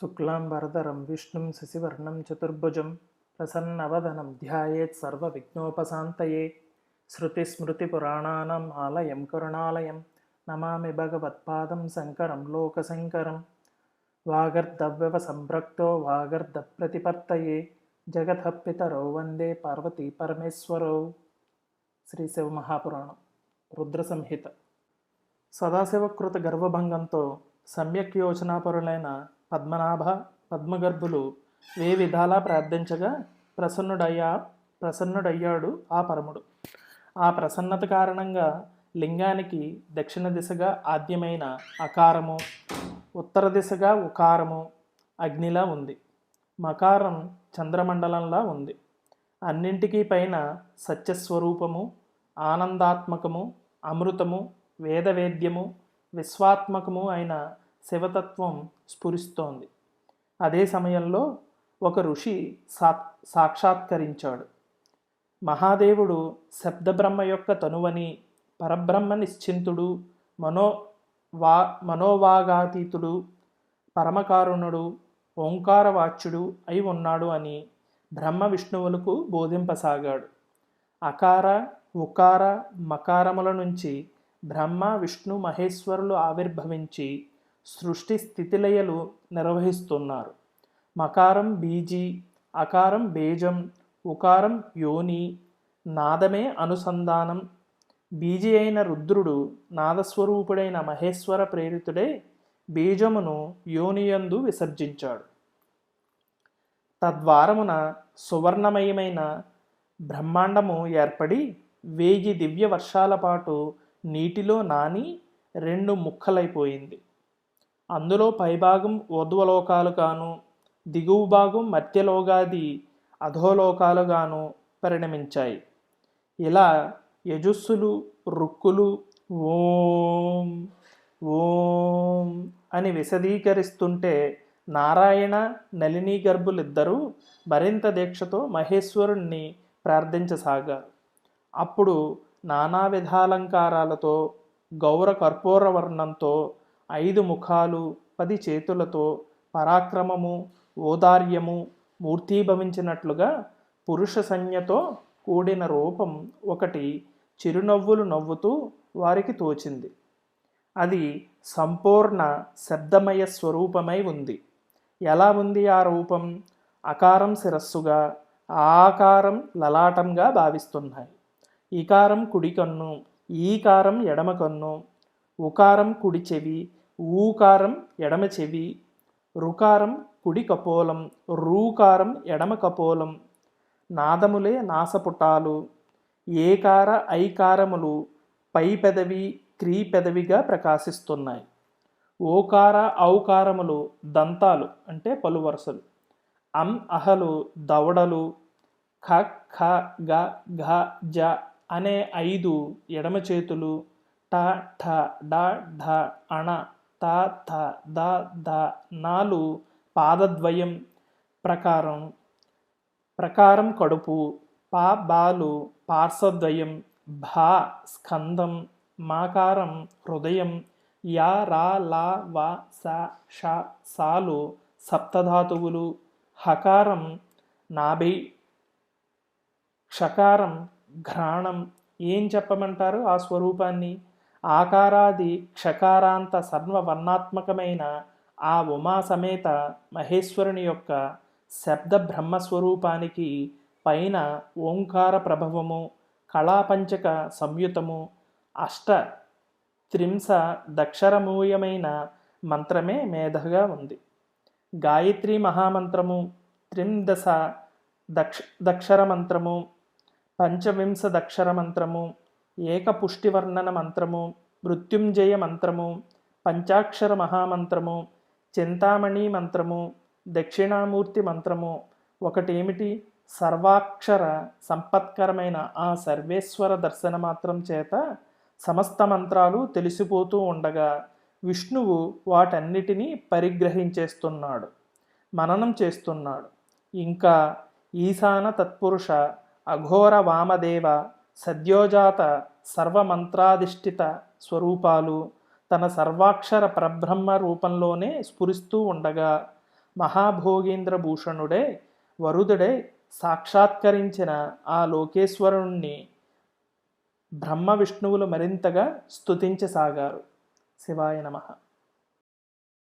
శుక్లాంబరదరం విష్ణుం శశివర్ణం చతుర్భుజం ప్రసన్నవదనం ధ్యాయేత్ సర్వవిఘ్నోపశాంతయే. శృతిస్మృతిపురాణానాం ఆలయం కరుణాలయం నమామి భగవత్పాదం శంకరం లోకశంకరం. వాగర్ధవ్యవ సంభ్రక్తో వాగర్ధ ప్రతిపత్తయే జగతః పితరౌ వందే పార్వతీ పరమేశ్వరౌ. శ్రీ శివ మహాపురాణం రుద్ర సంహిత సదాశివకృత గర్వభంగంతో సమ్యక్ యోచనాపరులైన పద్మనాభ పద్మగర్భులు ఏ విధాలా ప్రార్థించగా ప్రసన్నుడయ్యా ప్రసన్నుడయ్యాడు ఆ పరముడు. ఆ ప్రసన్నత కారణంగా లింగానికి దక్షిణ దిశగా ఆద్యమైన అకారము ఉత్తర దిశగా ఉకారము అగ్నిలా ఉంది. మకారం చంద్రమండలంలా ఉంది. అన్నింటికీ పైన సత్యస్వరూపము ఆనందాత్మకము అమృతము వేదవేద్యము విశ్వాత్మకము అయిన శివతత్వం స్ఫురిస్తోంది. అదే సమయంలో ఒక ఋషి సా సాక్షాత్కరించాడు. మహాదేవుడు శబ్దబ్రహ్మ యొక్క తనువని పరబ్రహ్మ నిశ్చింతుడు మనో వా మనోవాగాతీతుడు పరమకారుణుడు ఓంకారవాచ్యుడు అయి ఉన్నాడు అని బ్రహ్మ విష్ణువులకు బోధింపసాగాడు. అకార ఉకార మకారముల నుంచి బ్రహ్మ విష్ణు మహేశ్వరులు ఆవిర్భవించి సృష్టి స్థితిలయలు నిర్వహిస్తున్నారు. మకారం బీజి అకారం బేజం ఉకారం యోని నాదమే అనుసంధానం. బీజి అయిన రుద్రుడు నాదస్వరూపుడైన మహేశ్వర ప్రేరితుడై బీజమును యోనియందు విసర్జించాడు. తద్వారమున సువర్ణమయమైన బ్రహ్మాండము ఏర్పడి వేయి దివ్య వర్షాల పాటు నీటిలో నాని రెండు ముక్కలైపోయింది. అందులో పైభాగం ఊర్ధ్వలోకాలు గాను దిగువ భాగం మధ్యలోగాది అధోలోకాలుగాను పరిణమించాయి. ఇలా యజుస్సులు రుక్కులు ఓం ఓం అని విశదీకరిస్తుంటే నారాయణ నలిని గర్భులిద్దరూ మరింత దీక్షతో మహేశ్వరుణ్ణి ప్రార్థించసాగారు. అప్పుడు నానా విధాలంకారాలతో గౌర కర్పూర వర్ణంతో ఐదు ముఖాలు పది చేతులతో పరాక్రమము ఓదార్యము మూర్తీభవించినట్లుగా పురుష సంజ్ఞతో కూడిన రూపం ఒకటి చిరునవ్వులు నవ్వుతూ వారికి తోచింది. అది సంపూర్ణ శబ్దమయ స్వరూపమై ఉంది. ఎలా ఉంది ఆ రూపం? అకారం శిరస్సుగా ఆకారం లలాటంగా భావిస్తున్నాయి. ఈకారం కుడి కన్ను ఈకారం ఎడమ కన్ను ఉకారం కుడి చెవి ఊకారం ఎడమ చెవి రుకారం కుడి కపోలం రూకారం ఎడమ కపోలం నాదములే నాసపుటాలు ఏకార ఐకారములు పై పెదవి క్రీ పెదవిగా ప్రకాశిస్తున్నాయి. ఓకార ఔకారములు దంతాలు అంటే పలు వరుసలు అం అహలు దవడలు ఖ ఖ గ ఘ జ అనే ఐదు ఎడమ చేతులు ట ఠ డ ఢ అణ త థ ద ధ నాలు పాదద్వయం ప్రకారం. ప్రకారం కడుపు పా బాలు పార్శ్వద్వయం భా స్కందం మాకారం హృదయం యా రా లా వా స ష సాలు సప్తధాతువులు హకారం నాభి క్షకారం ఘ్రాణం. ఏం చెప్పమంటారు ఆ స్వరూపాన్ని? ఆకారాది క్షకారాంత సర్వవర్ణాత్మకమైన ఆ ఉమా సమేత మహేశ్వరుని యొక్క శబ్ద బ్రహ్మస్వరూపానికి పైన ఓంకార ప్రభవము కళాపంచక సంయుతము అష్ట త్రింశ దక్షరమూయమైన మంత్రమే మేధగా ఉంది. గాయత్రి మహామంత్రము త్రిందశ దక్ష దక్షర మంత్రము పంచవింశ దక్షర మంత్రము ఏకపుష్టివర్ణన మంత్రము మృత్యుంజయ మంత్రము పంచాక్షర మహామంత్రము చింతామణి మంత్రము దక్షిణామూర్తి మంత్రము. ఒకటేమిటి? సర్వాక్షర సంపత్కరమైన ఆ సర్వేశ్వర దర్శన మాత్రం చేత సమస్త మంత్రాలు తెలిసిపోతూ ఉండగా విష్ణువు వాటన్నిటినీ పరిగ్రహించేస్తున్నాడు మననం చేస్తున్నాడు. ఇంకా ఈశాన తత్పురుష అఘోర వామదేవ సద్యోజాత సర్వమంత్రాధిష్ఠిత స్వరూపాలు తన సర్వాక్షర పరబ్రహ్మ రూపంలోనే స్ఫురిస్తూ ఉండగా మహాభోగేంద్ర భూషణుడే వరుదుడే సాక్షాత్కరించిన ఆ లోకేశ్వరుణ్ణి బ్రహ్మ విష్ణువులు మరింతగా స్తుతించసాగారు. శివాయ నమః.